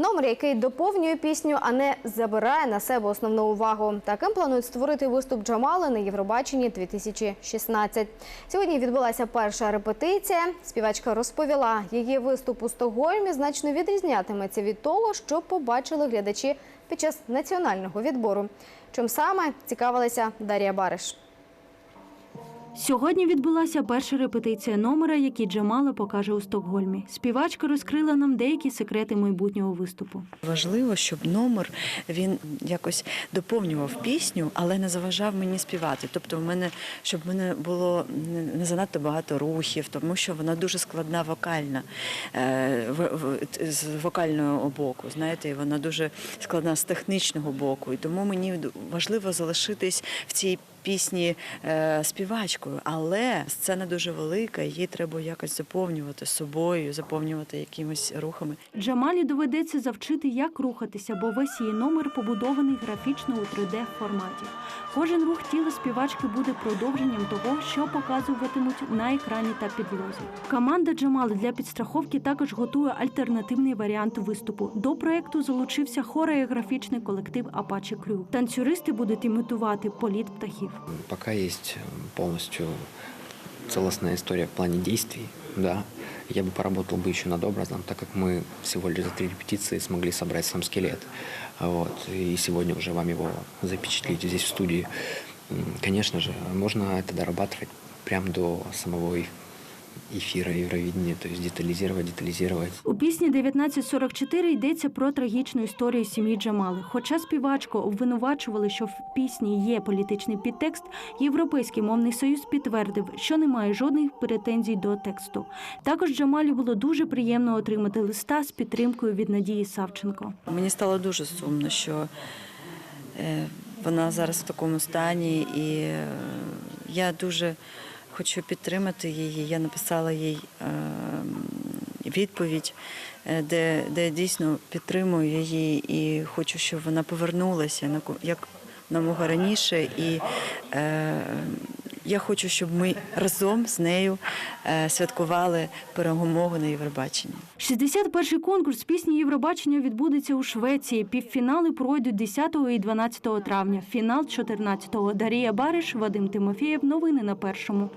Номер, який доповнює пісню, а не забирає на себе основну увагу. Таким планують створити виступ Джамали на Євробаченні 2016. Сьогодні відбулася перша репетиція. Співачка розповіла, її виступ у Стокгольмі значно відрізнятиметься від того, що побачили глядачі під час національного відбору. Чим саме цікавилася Дар'я Бариш. Сьогодні відбулася перша репетиція номера, який Джамала покаже у Стокгольмі. Співачка розкрила нам деякі секрети майбутнього виступу. Важливо, щоб номер він якось доповнював пісню, але не заважав мені співати. Тобто, в мене щоб в мене було не- занадто багато рухів, тому що вона дуже складна вокальна е, з вокального боку. Знаєте, і вона дуже складна з технічного боку. І тому мені важливо залишитись в цій пісні е, співачкою, але сцена дуже велика, її треба якось заповнювати собою, заповнювати якимись рухами. Джамалі доведеться завчити, як рухатися, бо весь її номер побудований графічно у 3D форматі. Кожен рух тіла співачки буде продовженням того, що показуватимуть на екрані та підлозі. Команда Джамали для підстраховки також готує альтернативний варіант виступу. До проекту залучився хореографічний колектив Апачі Крю. Танцюристи будуть імітувати політ птахів. Пока есть э, полностью целостная история в плане действий, да, я бы поработал бы еще над образом, так как мы всего лишь за три репетиции смогли собрать сам скелет. Вот, и сегодня уже вам его запечатлеть здесь в студии. Конечно же, можно это дорабатывать прямо до самого эф- эфира Евровидения, то есть детализировать, детализировать. У пісні 1944 йдеться про трагічну історію сім'ї Джамали. Хоча співачку обвинувачували, що в пісні є політичний підтекст, Європейський мовний союз підтвердив, що немає жодних претензій до тексту. Також Джамалі було дуже приємно отримати листа з підтримкою від Надії Савченко. Мені стало дуже сумно, що е, вона зараз в такому стані, і е, я дуже хочу підтримати її. Я написала їй е, відповідь, е, де, де дійсно підтримую її і хочу, щоб вона повернулася як намога раніше. І е, я хочу, щоб ми разом з нею е, святкували перемогу на Євробаченні. 61-й конкурс пісні Євробачення відбудеться у Швеції. Півфінали пройдуть 10 і 12 травня. Фінал 14-го. Дарія Бариш, Вадим Тимофєєв. Новини на першому.